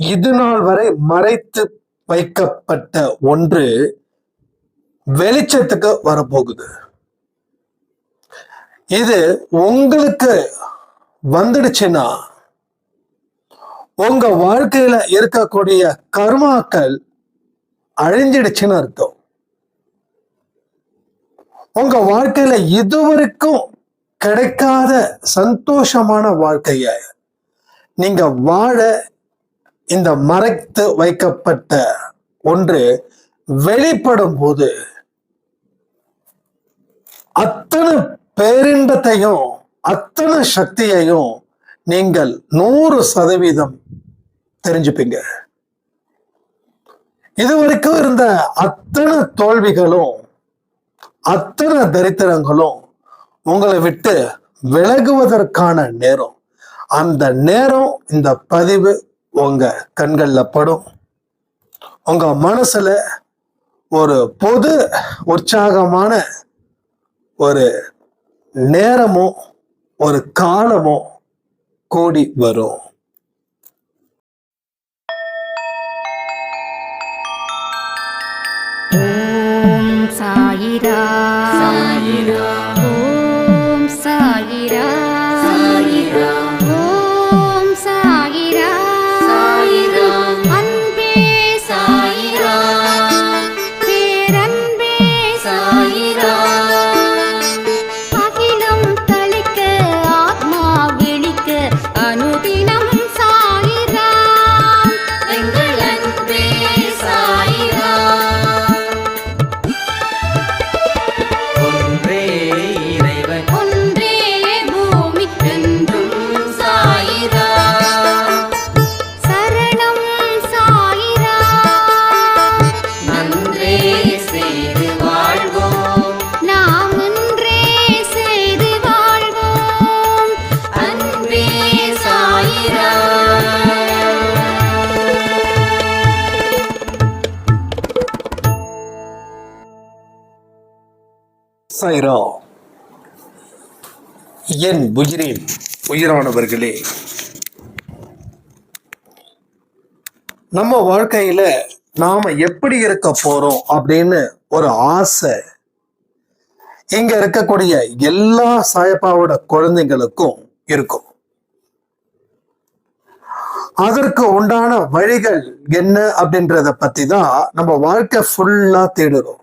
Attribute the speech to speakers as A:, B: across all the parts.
A: இது நாள் வரை மறைத்து வைக்கப்பட்ட ஒன்று வெளிச்சத்துக்கு வரப்போகுது. இது உங்களுக்கு வந்துடுச்சுன்னா உங்க வாழ்க்கையில இருக்கக்கூடிய கர்மாக்கள் அழிஞ்சிடுச்சுன்னு அர்த்தம். உங்க வாழ்க்கையில இதுவரைக்கும் கிடைக்காத சந்தோஷமான வாழ்க்கைய நீங்க வாழ இந்த மறைத்து வைக்கப்பட்ட ஒன்று வெளிப்படும் போது அத்தனை பேரின்பத்தையும் அத்தனை சக்தியையும் நீங்கள் நூறு சதவீதம் தெரிஞ்சுப்பீங்க. இதுவரைக்கும் இருந்த அத்தனை தோல்விகளும் அத்தனை தரித்திரங்களும் உங்களை விட்டு விலகுவதற்கான நேரம். அந்த நேரம் இந்த பதிவு உங்க கண்கள்ல படும். உங்க மனசுல ஒரு பொது உற்சாகமான ஒரு நேரமும் ஒரு காலமோ கூடி வரும்.
B: சாயிரா
A: என் உயிரின் உயிரானவர்களே. நம்ம வாழ்க்கையில நாம எப்படி இருக்க போறோம் அப்படின்னு ஒரு ஆசை. இங்க இருக்கக்கூடிய எல்லா சாயப்பாவோட குழந்தைங்களுக்கும் இருக்கும். அதற்கு உண்டான வழிகள் என்ன அப்படின்றத பத்தி தான் நம்ம வாழ்க்கை ஃபுல்லா தேடுறோம்.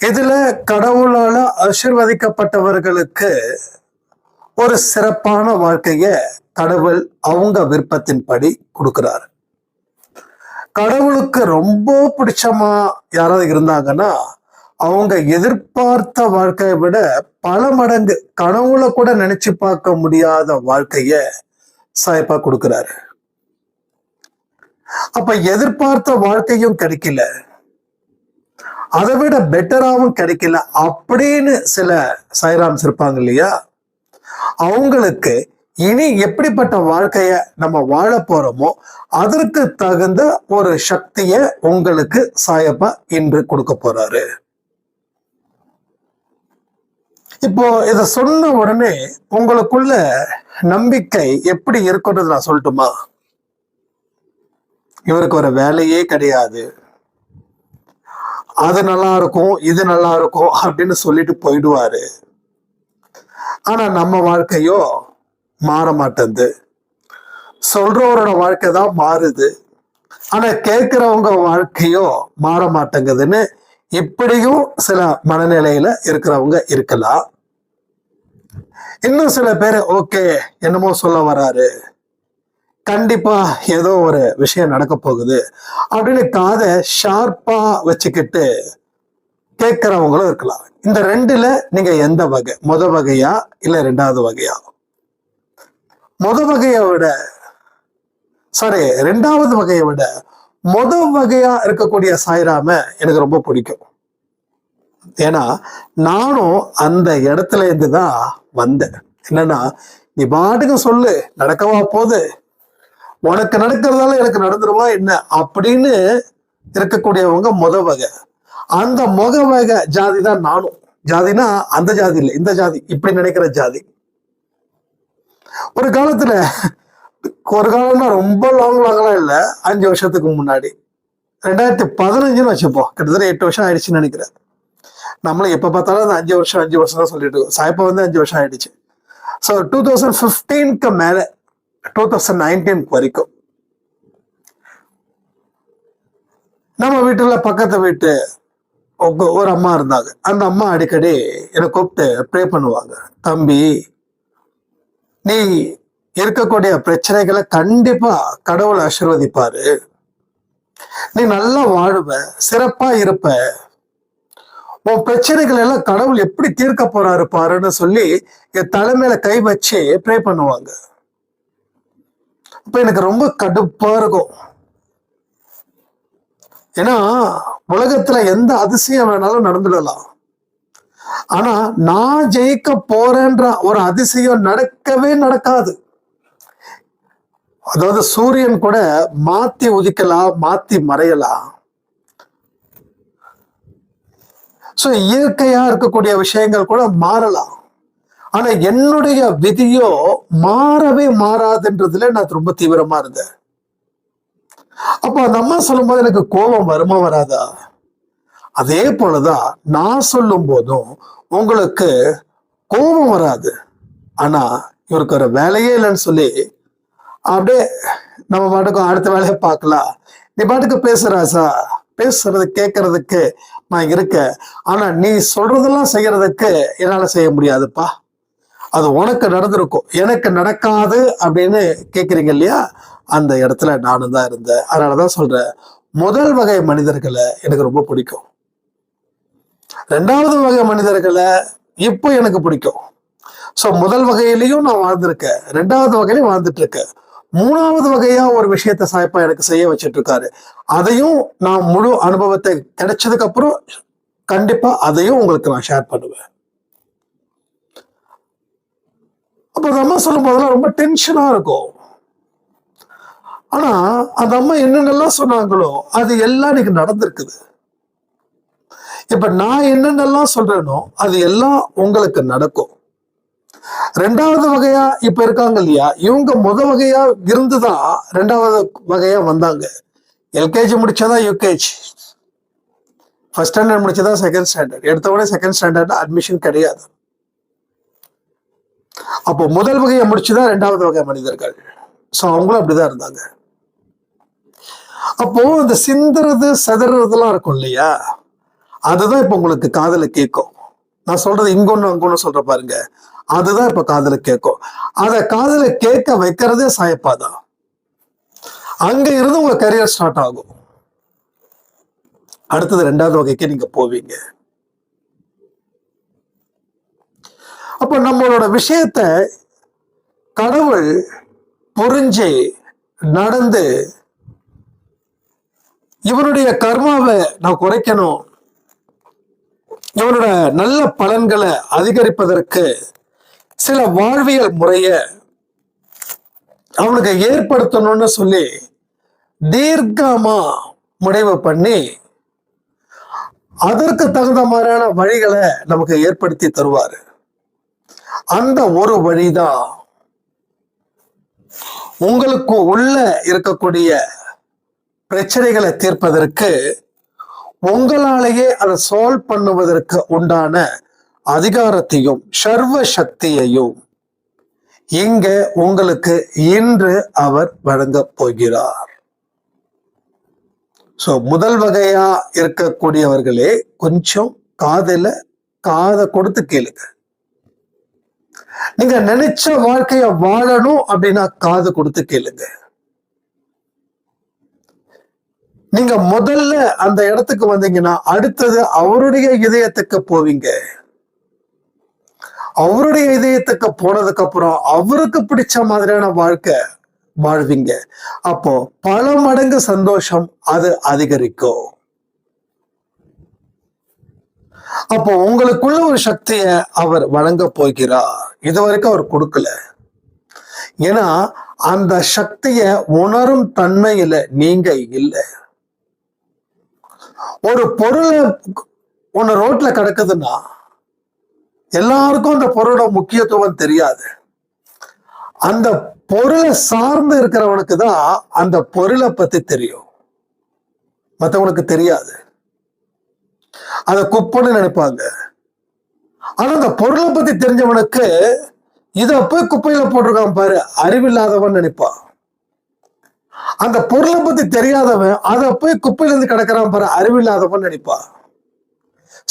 A: இதுல கடவுளால ஆசிர்வதிக்கப்பட்டவர்களுக்கு ஒரு சிறப்பான வாழ்க்கைய கடவுள் அவங்க விருப்பத்தின்படி கொடுக்கிறார். கடவுளுக்கு ரொம்ப பிடிச்சமா யாராவது இருந்தாங்கன்னா அவங்க எதிர்பார்த்த வாழ்க்கையை விட பல மடங்கு கனவுல கூட நினைச்சு பார்க்க முடியாத வாழ்க்கைய சாய்ப்பா கொடுக்கிறாரு. அப்ப எதிர்பார்த்த வாழ்க்கையும் கிடைக்கல. அதை விட பெட்டராகவும் கிடைக்கல. அப்படின்னு சில சாய்ராம்ஸ் இருப்பாங்க இல்லையா? அவங்களுக்கு இனி எப்படிப்பட்ட வாழ்க்கைய நம்ம வாழ போறோமோ அதற்கு தகுந்த ஒரு சக்திய உங்களுக்கு சாயப்பா இன்று கொடுக்க போறாரு. இப்போ இதை சொன்ன உடனே உங்களுக்குள்ள நம்பிக்கை எப்படி இருக்குன்றது நான் சொல்லட்டுமா? இவருக்கு ஒரு வேலையே கிடையாது. அது நல்லா இருக்கும் இது நல்லா இருக்கும் அப்படின்னு சொல்லிட்டு போயிடுவாரு. ஆனா நம்ம வாழ்க்கையோ மாற மாட்டேங்குது சொல்றவரோட வாழ்க்கை தான் மாறுது. ஆனா கேட்கிறவங்க வாழ்க்கையோ மாற மாட்டேங்குதுன்னு இப்படியும் சில மனநிலையில இருக்கிறவங்க இருக்கலாம். இன்னும் சில பேர் ஓகே என்னமோ சொல்ல வராரு. கண்டிப்பா ஏதோ ஒரு விஷயம் நடக்க போகுது அப்படின்னு காதை ஷார்ப்பா வச்சுக்கிட்டு கேட்கிறவங்களும் இருக்கலாம். இந்த ரெண்டுல நீங்க எந்த வகை? முத வகையா இல்ல ரெண்டாவது வகையா? முத வகையை விட சாரி ரெண்டாவது வகையை விட முத வகையா இருக்கக்கூடிய சாய்ராம எனக்கு ரொம்ப பிடிக்கும். ஏன்னா நானும் அந்த இடத்துல இருந்து தான் வந்தேன். என்னன்னா நீ பாட்டுக்கு சொல்லு நடக்கவா போகுது? உனக்கு நடக்கிறதால எனக்கு நடந்துருமா என்ன? அப்படின்னு இருக்கக்கூடியவங்க முத வகை. அந்த முக வகை ஜாதி தான் நானும். ஜாதினா அந்த ஜாதி இல்லை இந்த ஜாதி இப்படி நினைக்கிற ஜாதி. ஒரு காலத்துல ஒரு காலம்னா ரொம்ப லாங் லாங்லாம் இல்லை அஞ்சு வருஷத்துக்கு முன்னாடி. ரெண்டாயிரத்தி பதினஞ்சுன்னு வச்சுப்போம். கிட்டத்தட்ட எட்டு வருஷம் ஆயிடுச்சுன்னு நினைக்கிறேன். நம்மளும் எப்போ பார்த்தாலும் அந்த அஞ்சு வருஷம் அஞ்சு வருஷம் தான் சொல்லிட்டு இருக்கோம். சாய்ப்பா வந்து அஞ்சு வருஷம் ஆயிடுச்சு. ஸோ டூ தௌசண்ட் ஃபிஃப்டீனுக்கு மேலே டூ தௌசண்ட் நைன்டீனுக்கு வரைக்கும். நம்ம வீட்டுல பக்கத்து வீட்டு ஒரு அம்மா இருந்தாங்க. அந்த அம்மா அடிக்கடி என்னை கூப்பிட்டு ப்ரே பண்ணுவாங்க. தம்பி நீ இருக்கக்கூடிய பிரச்சனைகளை கண்டிப்பா கடவுள் ஆசீர்வதிப்பாரு. நீ நல்லா வாழுவ சிறப்பா இருப்ப. உன் பிரச்சனைகள் எல்லாம் கடவுள் எப்படி தீர்க்க போறாரு பாருன்னு சொல்லி என் தலைமையில கை வச்சு ப்ரே பண்ணுவாங்க. இப்போ எனக்கு ரொம்ப கடுப்பா இருக்கும். ஏன்னா உலகத்துல எந்த அதிசயம் வேணாலும் நடந்துடலாம். ஆனா நான் ஜெயிக்க போறேன்ற ஒரு அதிசயம் நடக்கவே நடக்காது. அதாவது சூரியன் கூட மாத்தி உதிக்கலாம் மாத்தி மறையலாம் சோ இயற்கையா இருக்கக்கூடிய விஷயங்கள் கூட மாறலாம். ஆனா என்னுடைய விதியோ மாறவே மாறாதுன்றதுல நான் ரொம்ப தீவிரமா இருந்தேன். அப்போ அந்த அம்மா சொல்லும் போது எனக்கு கோபம் வருமா வராதா? அதே போலதான் நான் சொல்லும் போதும் உங்களுக்கு கோபம் வராது. ஆனா இவருக்கு ஒரு வேலையே இல்லைன்னு சொல்லி அப்படியே நம்ம பாட்டுக்கும் அடுத்த வேலையை பார்க்கலாம். நீ பாட்டுக்கு பேசுறாசா பேசுறது கேட்கறதுக்கு நான் இருக்கேன். ஆனா நீ சொல்றதெல்லாம் செய்யறதுக்கு என்னால செய்ய முடியாதுப்பா. அது உனக்கு நடந்திருக்கும். எனக்கு நடக்காது அப்படின்னு கேட்குறீங்க இல்லையா அந்த இடத்துல நானும் தான் இருந்தேன். அதனாலதான் சொல்கிறேன் முதல் வகை மனிதர்களை எனக்கு ரொம்ப பிடிக்கும். ரெண்டாவது வகை மனிதர்களை இப்போ எனக்கு பிடிக்கும். ஸோ முதல் வகையிலையும் நான் வாழ்ந்திருக்கேன். ரெண்டாவது வகையிலையும் வாழ்ந்துட்டு இருக்கேன் மூணாவது வகையா ஒரு விஷயத்த சாய்ப்பா எனக்கு செய்ய வச்சுட்டு இருக்காரு அதையும் நான் முழு அனுபவத்தை கிடைச்சதுக்கு அப்புறம் கண்டிப்பா அதையும் உங்களுக்கு நான் ஷேர் பண்ணுவேன். அப்ப அந்த அம்மா சொல்லும் போதெல்லாம் ரொம்ப டென்ஷனா இருக்கும். ஆனா அந்த அம்மா என்னென்னலாம் சொன்னாங்களோ அது எல்லாம் இன்னைக்கு நடந்திருக்குது. இப்ப நான் என்னென்னலாம் சொல்றேனோ அது எல்லாம் உங்களுக்கு நடக்கும். ரெண்டாவது வகையா இப்ப இருக்காங்க இல்லையா இவங்க முத வகையா இருந்துதான் ரெண்டாவது வகையா வந்தாங்க. எல்கேஜி முடிச்சாதான் யூகேஜி ஃபர்ஸ்ட் ஸ்டாண்டர்ட் முடிச்சதா செகண்ட் ஸ்டாண்டர்ட் எடுத்த உடனே செகண்ட் ஸ்டாண்டர்ட் அட்மிஷன் கிடையாது. அப்போ முதல் வகையை முடிச்சுதான் ரெண்டாவது வகை மனிதர்கள். ஸோ அவங்களும் அப்படிதான் இருந்தாங்க. அப்போ இந்த சிந்துறது செதறதுலாம் இருக்கும் இல்லையா? அதுதான் இப்ப உங்களுக்கு காதல கேட்கும். நான் சொல்றது இங்கொன்னு அங்கொன்னு சொல்ற பாருங்க. அதுதான் இப்ப காதல கேட்கும். அத காதல கேட்க வைக்கிறதே சாயப்பாதான் அங்க இருந்து உங்க கரியர் ஸ்டார்ட் ஆகும். அடுத்தது ரெண்டாவது வகைக்கு நீங்க போவீங்க. அப்ப நம்மளோட விஷயத்த கடவுள் புரிஞ்சு நடந்து இவனுடைய கர்மாவை நான் குறைக்கணும். இவனோட நல்ல பலன்களை அதிகரிப்பதற்கு சில வாழ்வியல் முறைய அவனுக்கு ஏற்படுத்தணும்னு சொல்லி தீர்க்கமா முடிவு பண்ணி அதற்கு தகுந்த மாதிரியான வழிகளை நமக்கு ஏற்படுத்தி தருவாரு. அந்த ஒரு வழிதான் உங்களுக்கு உள்ள இருக்கக்கூடிய பிரச்சனைகளை தீர்ப்பதற்கு உங்களாலேயே அதை சால்வ் பண்ணுவதற்கு உண்டான அதிகாரத்தையும் சர்வ சக்தியையும் இங்க உங்களுக்கு இன்று அவர் வழங்க போகிறார். சோ முதல் வகையா இருக்கக்கூடியவர்களே கொஞ்சம் காதல காதை கொடுத்து கேளுங்க. நீங்க நினைச்ச வாழ்க்கைய வாழணும் அப்படின்னா காது கொடுத்து கேளுங்க. நீங்க முதல்ல அந்த இடத்துக்கு வந்தீங்கன்னா அடுத்தது அவருடைய இதயத்துக்கு போவீங்க. அவருடைய இதயத்துக்கு போனதுக்கு அப்புறம் அவருக்கு பிடிச்ச மாதிரியான வாழ்க்கை வாழ்வீங்க. அப்போ பல மடங்கு சந்தோஷம் அது அதிகரிக்கும். அப்போ உங்களுக்குள்ள ஒரு சக்தியை அவர் வழங்க போகிறார். இது வரைக்கும் அவர் கொடுக்கல. ஏன்னா அந்த சக்தியை உணரும் தன்மையில நீங்க இல்லை. ஒரு பொருளை ஒன்னு ரோட்ல கிடக்குதுன்னா எல்லாருக்கும் அந்த பொருளோட முக்கியத்துவம் தெரியாது. அந்த பொருளை சார்ந்து இருக்கிறவனுக்கு தான் அந்த பொருளை பத்தி தெரியும். மத்தவனுக்கு தெரியாது. அதை குப்பைன்னு நினைப்பாங்க. ஆனா அந்த பொருளை பத்தி தெரிஞ்சவனுக்கு இத போய் குப்பையில போட்டிருக்கான் பாரு அறிவில்லாதவன் நினைப்பான். அந்த பொருளை பத்தி தெரியாதவன் அதை போய் குப்பையில இருந்து கிடக்குறான் பாரு அறிவில்லாதவன் நினைப்பான்.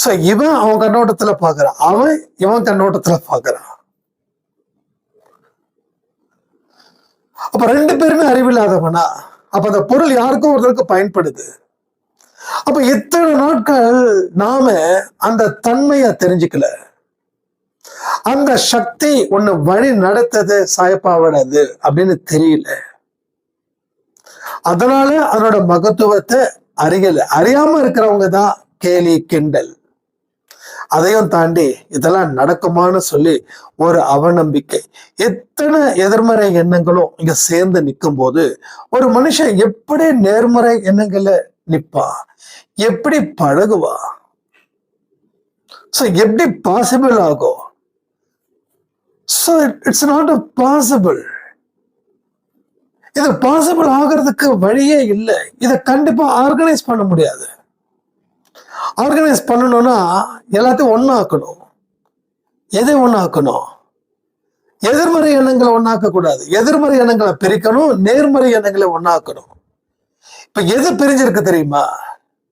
A: சோ இவன் அவன் கண்ணோட்டத்துல பாக்குறான். அவன் இவன் கண்ணோட்டத்துல பாக்குறான். அப்ப ரெண்டு பேருமே அறிவில்லாதவனா? அப்ப அந்த பொருள் யாருக்கும் ஒருத்தருக்கு பயன்படுது. அப்ப இத்தனை நாட்கள் நாம அந்த தன்மையை தெரிஞ்சுக்கல? அந்த சக்தி ஒண்ணு வழி நடத்தது சாயப்பாவோடது அப்படின்னு தெரியல. அதனால அதனோட மகத்துவத்தை அறியல. அறியாம இருக்கிறவங்க தான் கேலி கிண்டல். அதையும் தாண்டி இதெல்லாம் நடக்குமான்னு சொல்லி ஒரு அவநம்பிக்கை. எத்தனை எதிர்மறை எண்ணங்களும் இங்க சேர்ந்து நிற்கும் போது ஒரு மனுஷன் எப்படி நேர்மறை எண்ணங்களை நிப்பா. எப்படி பழகுவா? ஸோ எப்படி பாசிபிள் ஆகும் so it's not a possible இது பாசிபிள் ஆகிறதுக்கு வழியே இல்லை. இதை கண்டிப்பா ஆர்கனைஸ் பண்ண முடியாது. ஆர்கனைஸ் பண்ணணும்னா எல்லாத்தையும் ஒன்னாக்கணும் எதை ஒன்னாக்கணும் எதிர்மறை எண்ணங்களை ஒன்னாக்க கூடாது எதிர்மறை எண்ணங்களை பிரிக்கணும் நேர்மறை எண்ணங்களை ஒன்னாக்கணும் இப்ப எது பிரிஞ்சிருக்கு தெரியுமா?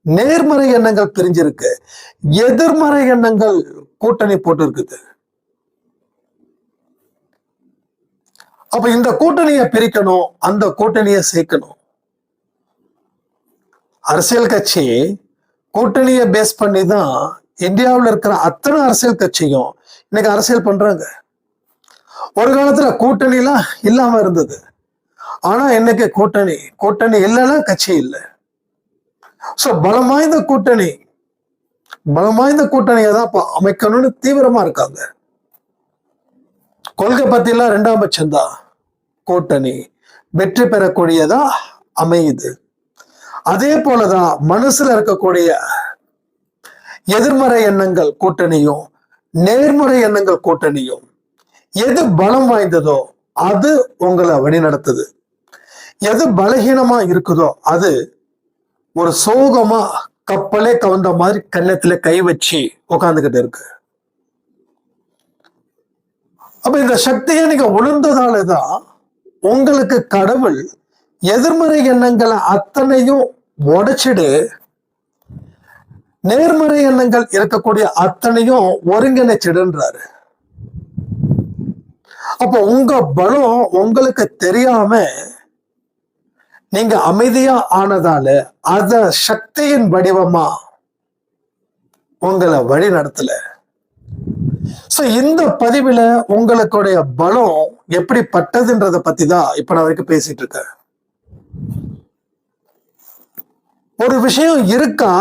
A: நேர்மறை எண்ணங்கள் பிரிஞ்சிருக்கு. எதிர்மறை எண்ணங்கள் கூட்டணி போட்டு இருக்குது அப்ப இந்த கூட்டணியை பிரிக்கணும் அந்த கூட்டணியை சேர்க்கணும். அரசியல் கட்சி கூட்டணியை பேஸ் பண்ணி தான் இந்தியாவில் இருக்கிற அத்தனை அரசியல் கட்சியும் இன்னைக்கு அரசியல் பண்றாங்க. ஒரு காலத்துல கூட்டணிலாம் இல்லாம இருந்தது. ஆனா என்னைக்கு கூட்டணி கூட்டணி இல்லைன்னா கட்சி இல்லை. சோ பலம் வாய்ந்த கூட்டணி பலம் வாய்ந்த கூட்டணியை தான் அமைக்கணும்னு தீவிரமா இருக்காங்க. கொள்கை பத்திலாம் ரெண்டாம் பட்சம்தான் கூட்டணி. வெற்றி பெறக்கூடியதா அமையுது. அதே போலதான் மனசுல இருக்கக்கூடிய எதிர்மறை எண்ணங்கள் கூட்டணியும் நேர்மறை எண்ணங்கள் கூட்டணியும் எது பலம் வாய்ந்ததோ அது உங்களை வழிநடத்துது. எது பலகீனமா இருக்குதோ அது ஒரு சோகமா கப்பலே கவர்ந்த மாதிரி கன்னத்துல கை வச்சு உட்காந்துக்கிட்டு இருக்கு. அப்ப இந்த சக்தியை நீங்க உணர்ந்ததாலதான் உங்களுக்கு கடவுள் எதிர்மறை எண்ணங்களை அத்தனையும் உடைச்சிடு நேர்மறை எண்ணங்கள் இருக்கக்கூடிய அத்தனையும் ஒருங்கிணைச்சிடுன்றாரு. அப்போ உங்க பலம் உங்களுக்கு தெரியாம நீங்க அமைதியா ஆனதால அத சக்தியின் வடிவமா உங்களை வழி நடத்தல. சோ இந்த பதிவுல உங்களுடைய பலம் எப்படிப்பட்டதுன்றத பத்தி தான் இப்ப நான் வரைக்கும் பேசிட்டு இருக்கேன். ஒரு விஷயம் இருக்கா?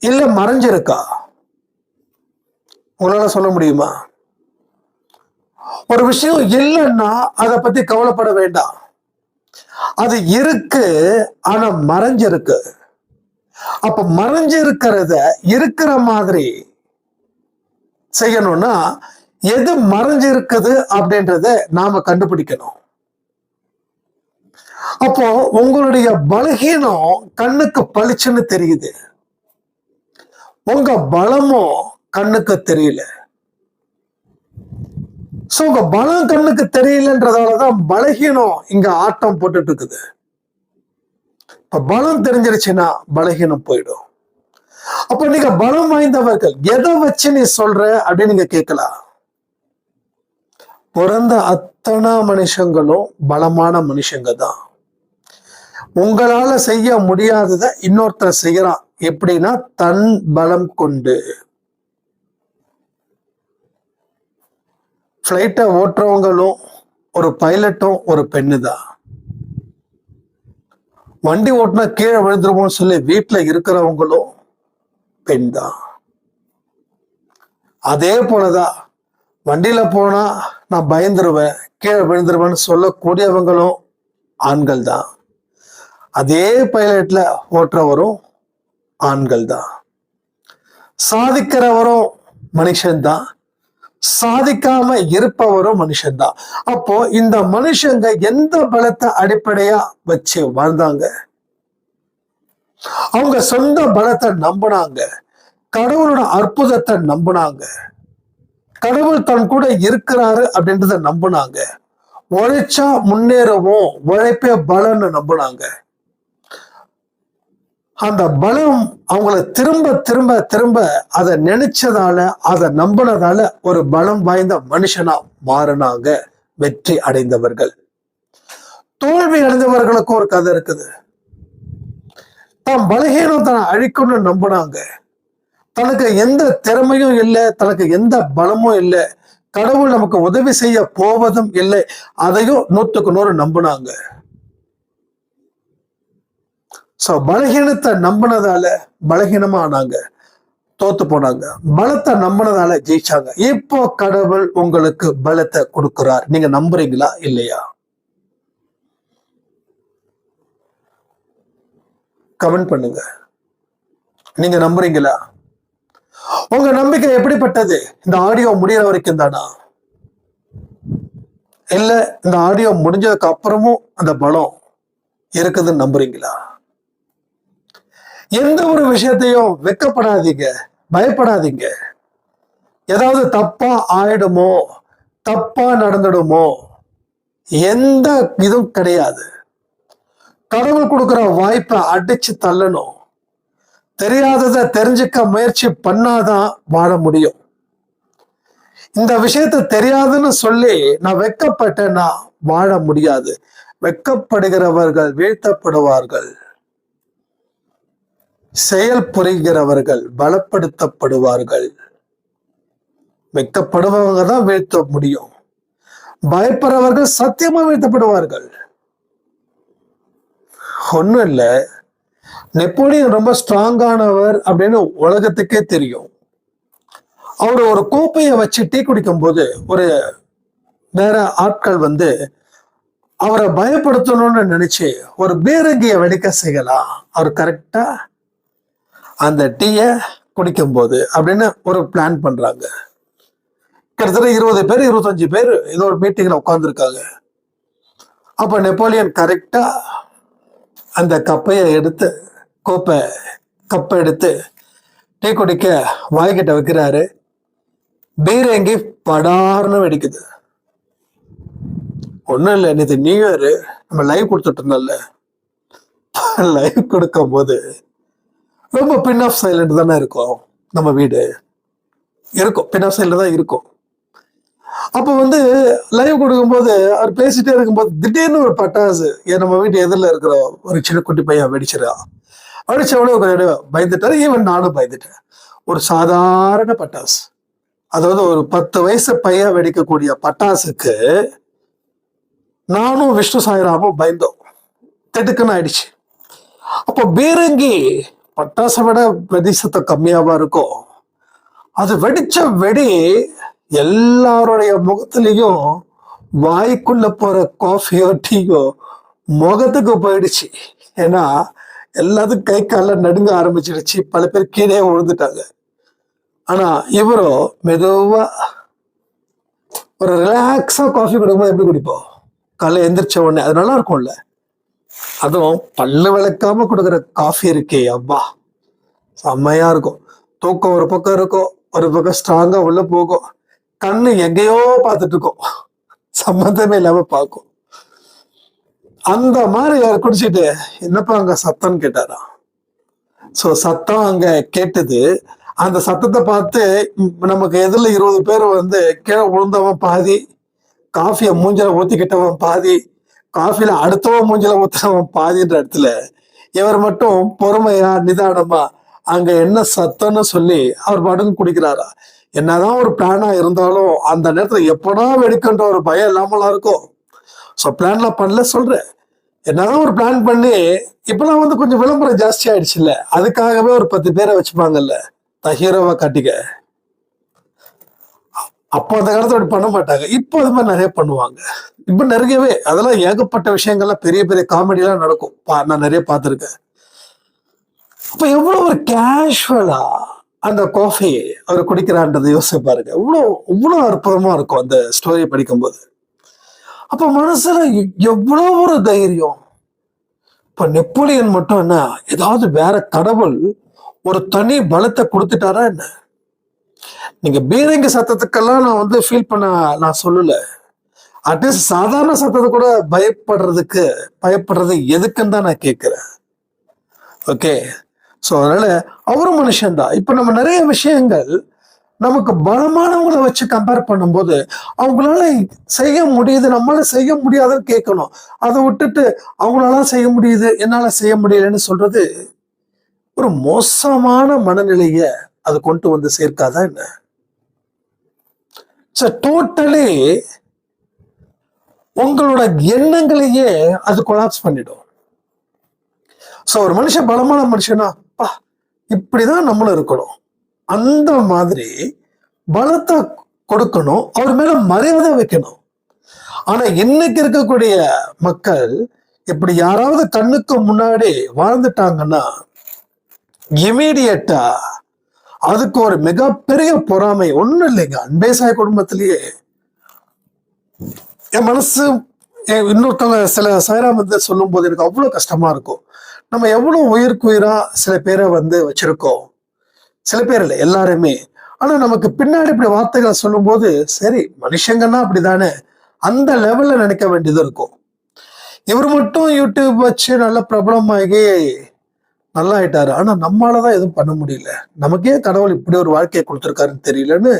A: இல்ல மறைஞ்சிருக்கா? உங்களால சொல்ல முடியுமா? ஒரு விஷயம் இல்லைன்னா அதை பத்தி கவலைப்பட வேண்டாம். அது இருக்கு ஆனா மறைஞ்சிருக்கு. அப்ப மறைஞ்சிருக்கிறத இருக்கிற மாதிரி செய்யணும்னா எது மறைஞ்சிருக்குது அப்படின்றத நாம கண்டுபிடிக்கணும். அப்போ உங்களுடைய பலகீனம் கண்ணுக்கு பளிச்சுன்னு தெரியுது. உங்க பலமும் கண்ணுக்கு தெரியல. சோ உங்க பலம் கண்ணுக்கு தெரியலன்றதாலதான் பலகீனம் இங்க ஆட்டம் போட்டுட்டு இருக்குது இப்ப பலம் தெரிஞ்சிருச்சுன்னா பலகீனம் போயிடும். அப்ப நீங்க பலம் வாய்ந்தவர்கள் எதை வச்சு நீ சொல்ற அப்படின்னு நீங்க கேட்கலாம். பிறந்த அத்தனை மனுஷங்களும் பலமான மனுஷங்க தான் உங்களால செய்ய முடியாததை இன்னொருத்தர் செய்யறான். எப்படின்னா தன் பலம் கொண்டு. ஃப்ளைட்டை ஓட்டுறவங்களும் ஒரு பைலட்டும் ஒரு பெண்ணு தான் வண்டி ஓட்டினா கீழே விழுந்துருமோன்னு சொல்லி வீட்டில் இருக்கிறவங்களும் பெண் தான் அதே போலதான் வண்டியில போனா நான் பயந்துருவேன் கீழே விழுந்துருவேன்னு சொல்லக்கூடியவங்களும் ஆண்கள் தான் அதே பைலட்ல ஓட்டுறவரும் ஆண்கள் தான் சாதிக்கிறவரும் மனுஷன்தான் சாதிக்காம இருப்பவரும் மனுஷன்தான். அப்போ இந்த மனுஷங்க எந்த பலத்தை அடிப்படையா வச்சு வாழ்ந்தாங்க? அவங்க சொந்த பலத்தை நம்பினாங்க. கடவுளோட அற்புதத்தை நம்பினாங்க. கடவுள் தன் கூட இருக்கிறாரு அப்படின்றத நம்பினாங்க. உழைச்சா முன்னேறவும் உழைப்பே பலன்னு நம்பினாங்க. அந்த பலம் அவங்கள திரும்ப திரும்ப திரும்ப அதை நினைச்சதால அதை நம்பினதால ஒரு பலம் வாய்ந்த மனுஷனா மாறினாங்க வெற்றி அடைந்தவர்கள். தோல்வி அடைந்தவர்களுக்கும் ஒரு கதை இருக்குது. தாம் பலகீனத்தை அழிக்கும்னு நம்பினாங்க. தனக்கு எந்த திறமையும் இல்லை தனக்கு எந்த பலமும் இல்லை. கடவுள் நமக்கு உதவி செய்ய போவதும் இல்லை. அதையும் நூற்றுக்கு நூறு நம்பினாங்க. சோ பலகீனத்தை நம்பினதால பலகீனமா ஆனாங்க தோத்து போனாங்க. பலத்தை நம்பினதால ஜெயிச்சாங்க. இப்போ கடவுள் உங்களுக்கு பலத்தை கொடுக்கிறார். நீங்க நம்புறீங்களா? இல்லையா? கமெண்ட் பண்ணுங்க. நீங்க நம்புறீங்களா? உங்க நம்பிக்கை எப்படிப்பட்டது? இந்த ஆடியோ முடியற வரைக்கும் தானா? இல்ல இந்த ஆடியோ முடிஞ்சதுக்கு அப்புறமும் அந்த பலம் இருக்குதுன்னு நம்புறீங்களா? எந்த ஒரு விஷயத்தையும் வெக்கப்படாதீங்க. பயப்படாதீங்க. ஏதாவது தப்பா ஆயிடுமோ தப்பா நடந்துடுமோ எந்த இதுவும் கிடையாது. கடவுள் கொடுக்குற வாய்ப்பை அடிச்சு தள்ளணும். தெரியாததை தெரிஞ்சுக்க முயற்சி பண்ணாதான் வாழ முடியும். இந்த விஷயத்த தெரியாதுன்னு சொல்லி நான் வெக்கப்பட்டேன்னா வாழ முடியாது. வெக்கப்படுகிறவர்கள் வீழ்த்தப்படுவார்கள். செயல் புரிகிறவர்கள் பலப்படுத்தப்படுவார்கள். வெக்கப்படுபவங்க தான் வீழ்த்த முடியும். பயப்படுறவர்கள் சத்தியமா வீழ்த்தப்படுவார்கள். ஒண்ணும் இல்ல. நெப்போலியன் ரொம்ப ஸ்ட்ராங்கானவர் அப்படின்னு உலகத்துக்கே தெரியும். அவர் ஒரு கோப்பையை வச்சு டீ குடிக்கும் போது ஒரு வேற ஆட்கள் வந்து அவரை பயப்படுத்தணும்னு நினைச்சு ஒரு பேரங்கியை வெடிக்க செய்யலாம். அவர் கரெக்டா அந்த டீயை குடிக்கும்போது அப்படின்னு ஒரு பிளான் பண்ணுறாங்க கிட்டத்தட்ட இருபது பேர் இருபத்தஞ்சு பேர் ஏதோ ஒரு மீட்டிங்கில் உட்காந்துருக்காங்க அப்போ நெப்போலியன் கரெக்டாக அந்த கப்பையை எடுத்து கோப்பை கப்பை எடுத்து டீ குடிக்க வாய்கிட்ட வைக்கிறாரு. பீரங்கி படார்னு வெடிக்குது. ஒன்றும் இல்லை நேற்று நியூ இயர் நம்ம லைவ் கொடுத்துட்டு இருந்தோம்ல. லைவ் கொடுக்கும் போது ரொம்ப பின் ஆஃப் சைலண்ட் தானே இருக்கும் நம்ம வீடு. இருக்கும். பின் ஆஃப் சைலண்ட் தான் இருக்கும். அப்போ வந்து லைவ் கொடுக்கும்போது அவர் பேசிட்டே இருக்கும்போது திடீர்னு ஒரு பட்டாசு. ஏன் நம்ம வீட்டு எதிரில் இருக்கிற ஒரு சின்ன குட்டி பையன் வெடிச்சிடான் வெடிச்ச உடனே கொஞ்சம் பயந்துட்டாரு. ஈவன் நானும் பயந்துட்டேன். ஒரு சாதாரண பட்டாசு. அதாவது ஒரு பத்து வயசு பையன் வெடிக்கக்கூடிய பட்டாசுக்கு நானும் விஷ்ணு சாய்ராமும் பயந்தோம். திடுக்குன்னு ஆயிடுச்சு. அப்போ பீரங்கி பட்டாசை விட பிரதிசத்தை கம்மியாவா இருக்கும் அது வெடிச்ச வெடி எல்லாருடைய முகத்திலையும் வாய்க்குள்ள போற காஃபியோ டீயோ முகத்துக்கு போயிடுச்சு. ஏன்னா எல்லாத்துக்கும் கை கால நடுங்க ஆரம்பிச்சிடுச்சு. பல பேர் கீழே விழுந்துட்டாங்க. ஆனா இவரோ மெதுவா ஒரு ரிலாக்ஸா காஃபி குடிக்கும்போது எப்படி குடிப்போம்? காலையில் எந்திரிச்ச உடனே அது நல்லா இருக்கும்ல? அதுவும் பல்லு விளக்காம கொடுக்குற காஃபி இருக்கே அப்பா. செம்மையா இருக்கும். தூக்கம் ஒரு பக்கம் இருக்கும் ஒரு பக்கம் ஸ்ட்ராங்கா உள்ள போகும். கண்ணு எங்கேயோ பார்த்துட்டு இருக்கும். சம்மந்தமே இல்லாம பார்க்கும். அந்த மாதிரி யார் குடிச்சிட்டு என்னப்பா அங்க சத்தம்னு கேட்டாராம். சோ சத்தம் அங்க கேட்டது. அந்த சத்தத்தை பார்த்து நமக்கு எதிரில் இருபது பேர் வந்து கீழே விழுந்தவன் பாதி காஃபியை மூஞ்சில ஊத்திக்கிட்டவன் பாதி காஃபில அடுத்தவன் மூஞ்சில ஊத்துறவன் பாதின்ற இடத்துல இவர் மட்டும் பொறுமையா நிதானமா அங்க என்ன சத்தம்னு சொல்லி அவர் பாட்டுக்கு குடிக்கிறாரா? என்னதான் ஒரு பிளானா இருந்தாலும் அந்த நேரத்துல எப்படா வெடிக்கின்ற ஒரு பயம் இல்லாமலாம் இருக்கும். ஸோ பிளான்ல பண்ணல சொல்றேன். என்னதான் ஒரு பிளான் பண்ணி இப்பெல்லாம் வந்து கொஞ்சம் விளம்பரம் ஜாஸ்தி ஆயிடுச்சுல்ல. அதுக்காகவே ஒரு பத்து பேரை வச்சுப்பாங்கல்ல. தஹீரோவா காட்டிக்க. அப்போ அந்த காலத்தில் அப்படி பண்ண மாட்டாங்க. இப்போ அது மாதிரி நிறைய பண்ணுவாங்க. இப்போ நிறையவே அதெல்லாம் ஏகப்பட்ட விஷயங்கள்லாம் பெரிய பெரிய காமெடியெல்லாம் நடக்கும். பா- நான் நிறைய பார்த்துருக்கேன். அப்போ எவ்வளோ ஒரு கேஷுவலா அந்த காஃபி அவர் குடிக்கிறான்றதை யோசிச்சு பாருங்க. இவ்வளோ இவ்வளோ அற்புதமாக இருக்கும் அந்த ஸ்டோரியை படிக்கும்போது. அப்போ மனசில் எவ்வளோ ஒரு தைரியம். இப்போ நெப்போலியன் மட்டும் என்ன ஏதாவது வேற கடவுள் ஒரு தனி பலத்தை கொடுத்துட்டாரா என்ன? நீங்க பீரங்க சத்தத்துக்கெல்லாம் நான் வந்து ஃபீல் பண்ண நான் சொல்லல. அட்லீஸ்ட் சாதாரண சத்தத்தை கூட பயப்படுறதுக்கு பயப்படுறது எதுக்குன்னு தான் நான் கேட்கிறேன் ஓகே ஸோ அதனால அவரும் மனுஷன்தான் இப்போ நம்ம நிறைய விஷயங்கள் நமக்கு பலமானவங்களை வச்சு கம்பேர் பண்ணும்போது அவங்களால செய்ய முடியுது நம்மளால செய்ய முடியாதுன்னு கேட்கணும். அதை விட்டுட்டு அவங்களால செய்ய முடியுது என்னால செய்ய முடியலன்னு சொல்றது ஒரு மோசமான மனநிலையை அது கொண்டு வந்து சேர்க்காதா என்ன? டோட்டலி உங்களோட எண்ணங்களையே அது கொலாப்ஸ் பண்ணிடும். ஸோ ஒரு மனுஷன் பலமான மனுஷனா பா இப்படிதான் நம்மளும் இருக்கணும். அந்த மாதிரி பலத்தை கொடுக்கணும். அவர் மேல மறைவதை வைக்கணும். ஆனா இன்னைக்கு இருக்கக்கூடிய மக்கள் இப்படி யாராவது கண்ணுக்கு முன்னாடி வாழ்ந்துட்டாங்கன்னா இமீடியட்டா அதுக்கு ஒரு மிகப்பெரிய பொறாமை. ஒன்றும் இல்லைங்க. அன்பேசாய குடும்பத்திலேயே என் மனசு என் இன்னொருத்தவங்க சில சாய்ராம் வந்து சொல்லும் போது எனக்கு அவ்வளவு கஷ்டமா இருக்கும். நம்ம எவ்வளவு உயிருக்கு உயிரா சில பேரை வந்து வச்சிருக்கோம். சில பேர் இல்லை எல்லாருமே. ஆனா நமக்கு பின்னாடி இப்படி வார்த்தைகளை சொல்லும்போது சரி மனுஷங்கன்னா அப்படிதானே. அந்த லெவல்ல நினைக்க வேண்டியது இருக்கும். இவர் மட்டும் யூடியூப் வச்சு நல்ல பிரபலமாகி நல்லா ஆயிட்டாரு ஆனா நம்மளாலதான் எதுவும் பண்ண முடியல. நமக்கே கடவுள் இப்படி ஒரு வாழ்க்கையை கொடுத்துருக்காருன்னு தெரியலன்னு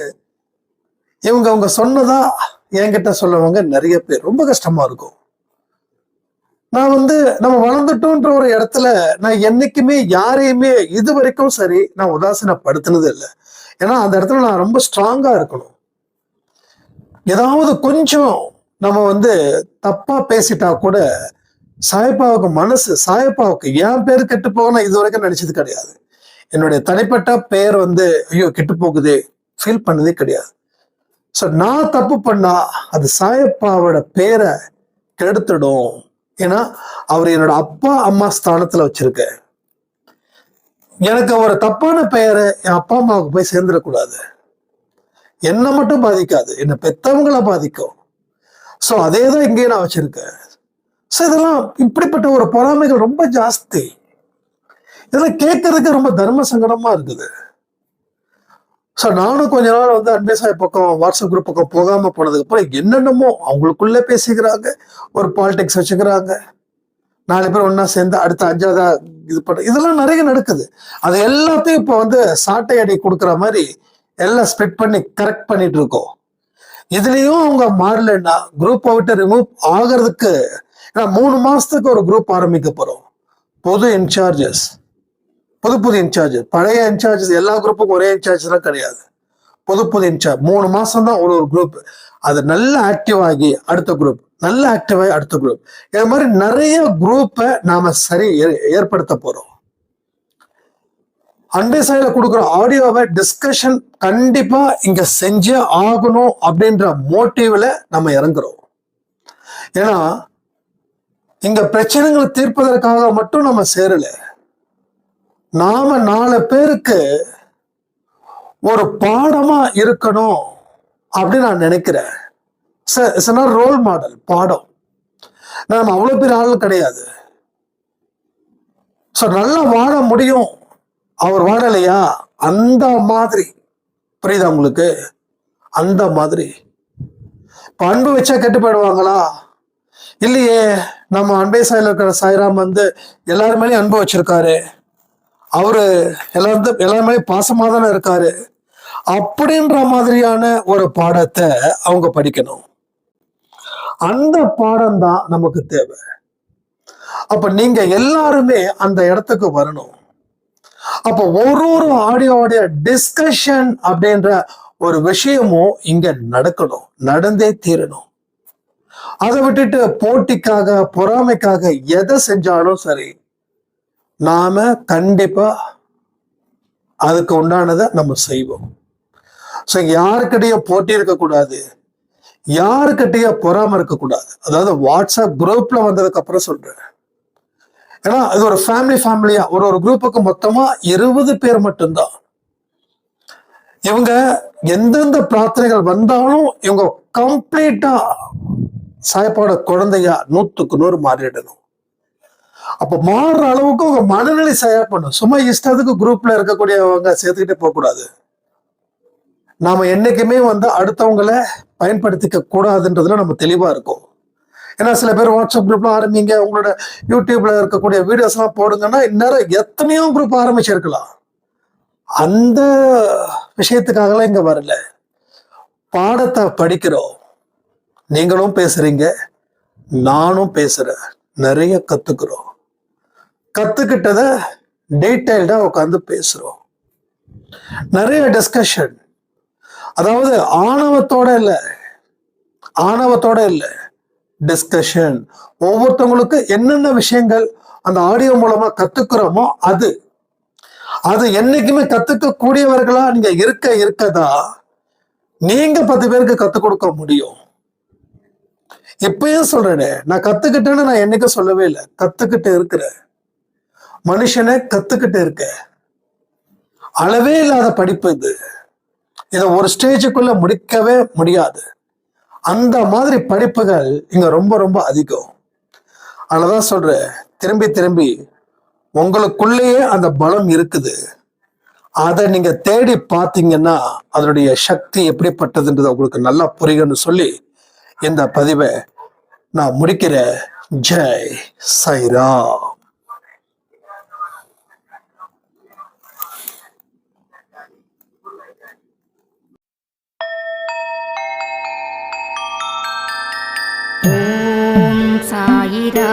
A: இவங்க அவங்க சொன்னதா என்கிட்ட சொல்லவங்க நிறைய பேர். ரொம்ப கஷ்டமா இருக்கும். நான் வந்து நம்ம வளர்ந்துட்டோன்ற ஒரு இடத்துல நான் என்னைக்குமே யாரையுமே இது வரைக்கும் சரி நான் உதாசீனப்படுத்தினது இல்லை ஏன்னா அந்த இடத்துல நான் ரொம்ப ஸ்ட்ராங்கா இருக்கணும். ஏதாவது கொஞ்சம் நம்ம வந்து தப்பா பேசிட்டா கூட சாயப்பாவுக்கு மனசு சாயப்பாவுக்கு என் பேர் கெட்டு போகணும் இது வரைக்கும் நினைச்சது கிடையாது. என்னுடைய தனிப்பட்ட பெயர் வந்து ஐயோ கெட்டு போகுது ஃபீல் பண்ணதே கிடையாது. ஸோ நான் தப்பு பண்ணா அது சாயப்பாவோட பேரை கெடுத்துடும். ஏன்னா அவர் என்னோட அப்பா அம்மா ஸ்தானத்துல வச்சிருக்க. எனக்கு ஒரு தப்பான பெயரை என் அப்பா அம்மாவுக்கு போய் சேர்ந்துடக்கூடாது. என்னை மட்டும் பாதிக்காது. என்னை பெத்தவங்கள பாதிக்கும். ஸோ அதே தான் இங்கேயே நான் வச்சிருக்கேன். ஸோ இதெல்லாம் இப்படிப்பட்ட ஒரு பொறாமைகள் ரொம்ப ஜாஸ்தி. இதெல்லாம் கேட்கறதுக்கு ரொம்ப தர்ம சங்கடமா இருக்குது. ஸோ நானும் கொஞ்ச நாள் வந்து அன்பேசாய் பக்கம் வாட்ஸ்அப் குரூப் பக்கம் போகாம போனதுக்கு அப்புறம் என்னென்னமோ அவங்களுக்குள்ளே பேசிக்கிறாங்க ஒரு பாலிடிக்ஸ் வச்சுக்கிறாங்க. நாலு பேர் ஒன்றா சேர்ந்து அடுத்த அஞ்சாவதா இது பண்ண இதெல்லாம் நிறைய நடக்குது. அது எல்லாத்தையும் இப்போ வந்து சாட்டை அடி கொடுக்குற மாதிரி எல்லாம் ஸ்ப்ரெட் பண்ணி கரெக்ட் பண்ணிட்டு இருக்கோம். இதுலேயும் அவங்க மாறலைன்னா குரூப்பை விட்டு ரிமூவ் ஆகிறதுக்கு மூணு மாசத்துக்கு ஒரு குரூப் ஆரம்பிக்க போறோம். பொது இன்சார்ஜஸ். புது புது இன்சார்ஜ். பழைய இன்சார்ஜஸ் எல்லா குரூப்புக்கும் ஒரே இன்சார்ஜ்லாம் கிடையாது. புது புது இன்சார்ஜ். மூணு மாசம் தான் ஒரு ஒரு குரூப் அது நல்ல ஆக்டிவ் ஆகி அடுத்த குரூப் நல்ல ஆக்டிவ் ஆகி அடுத்த குரூப் இது மாதிரி நிறைய குரூப்பை நாம சரி ஏற்படுத்த போறோம். அண்டை சைடில் கொடுக்குற ஆடியோவை டிஸ்கஷன் கண்டிப்பா இங்க செஞ்சே ஆகணும் அப்படின்ற மோட்டிவ்ல நம்ம இறங்குறோம். ஏன்னா இந்த பிரச்சனைகளை தீர்ப்பதற்காக மட்டும் நம்ம சேரல. நாம நாலு பேருக்கு ஒரு பாடமா இருக்கணும் அப்படின்னு நான் நினைக்கிறேன். ரோல் மாடல் பாடம். நம்ம அவ்வளவு பேர் ஆள் கிடையாது. ஸோ நல்லா வாழ முடியும். அவர் வாழலையா? அந்த மாதிரி. புரியுதா உங்களுக்கு? அந்த மாதிரி. இப்போ அன்பு வச்சா கெட்டு போயிடுவாங்களா? இல்லையே. நம்ம அன்பே சாயில இருக்கிற சாய்ராம் வந்து எல்லார் மேலேயும் அன்பு வச்சிருக்காரு. அவரு எல்லாரும் எல்லார் மேலேயும் தானே இருக்காரு. அப்படின்ற மாதிரியான ஒரு பாடத்தை அவங்க படிக்கணும். அந்த பாடம் தான் நமக்கு தேவை. அப்ப நீங்க எல்லாருமே அந்த இடத்துக்கு வரணும். அப்ப ஒரு ஒரு ஆடியோடைய டிஸ்கஷன் அப்படின்ற ஒரு விஷயமும் இங்க நடக்கணும். நடந்தே தீரணும். அதை விட்டுட்டு போட்டிக்காக பொறாமைக்காக எதை செஞ்சாலும் சரி நாம கண்டிப்பா அதுக்கு உண்டானதை நம்ம செய்வோம். ஸோ யாருக்கிட்டையும் போட்டி இருக்கக்கூடாது. யாருக்கிட்டையும் பொறாம இருக்கக்கூடாது. அதாவது வாட்ஸ்அப் குரூப்ல வந்ததுக்கு அப்புறம் சொல்றேன். ஏன்னா இது ஒரு ஃபேமிலி ஃபேமிலியா ஒரு ஒரு குரூப்புக்கு மொத்தமா இருபது பேர் மட்டும்தான். இவங்க எந்தெந்த பிரார்த்தனைகள் வந்தாலும் இவங்க கம்ப்ளீட்டா சாயப்பாட குழந்தையா நூத்துக்கு நூறு மாறிடணும். அப்ப மாறுற அளவுக்கு உங்க மனநிலை செயல்படணும் சும்மா இஷ்டத்துக்கு குரூப்ல இருக்கக்கூடியவங்க சேர்த்துக்கிட்டே போக கூடாது நாம என்னைக்குமே வந்து அடுத்தவங்கள பயன்படுத்திக்க கூடாதுன்றதுல நம்ம தெளிவா இருக்கும். ஏன்னா சில பேர் வாட்ஸ்அப் குரூப்லாம் ஆரம்பிங்க உங்களோட யூடியூப்ல இருக்கக்கூடிய வீடியோஸ் எல்லாம் போடுங்கன்னா இந்நேரம் எத்தனையோ குரூப் ஆரம்பிச்சிருக்கலாம். அந்த விஷயத்துக்காகலாம் இங்க வரல. பாடத்தை படிக்கிறோம். நீங்களும் பேசுறீங்க நானும் பேசுறேன். நிறைய கத்துக்கிறோம். கத்துக்கிட்டத டீட்டெயில்டா உட்காந்து பேசுறோம். நிறைய டிஸ்கஷன் அதாவது ஆணவத்தோட இல்ல ஆணவத்தோட இல்ல டிஸ்கஷன் ஒவ்வொருத்தவங்களுக்கு என்னென்ன விஷயங்கள் அந்த ஆடியோ மூலமா கத்துக்கிறோமோ அது. அது என்னைக்குமே கத்துக்க கூடியவர்களா நீங்க இருக்க இருக்கதா நீங்க பத்து பேருக்கு கத்துக் கொடுக்க முடியும். எப்பயும் சொல்றேனே நான் கத்துக்கிட்டேன்னு நான் என்னைக்கும் சொல்லவே இல்லை. கத்துக்கிட்டு இருக்கிறேன் மனுஷனை கத்துக்கிட்டு இருக்க. அளவே இல்லாத படிப்பு இது. இதை ஒரு ஸ்டேஜுக்குள்ள முடிக்கவே முடியாது. அந்த மாதிரி படிப்புகள் இங்க ரொம்ப ரொம்ப அதிகம். அதனாலதான் சொல்றேன் திரும்பி திரும்பி உங்களுக்குள்ளேயே அந்த பலம் இருக்குது. அதை நீங்க தேடி பார்த்தீங்கன்னா அதனுடைய சக்தி எப்படிப்பட்டதுன்றது உங்களுக்கு நல்லா புரியும்னு சொல்லி இந்த பதிவை நான் முடிக்கிறேன் ஜெய் சைராம்.
B: ஓம் சாயிரா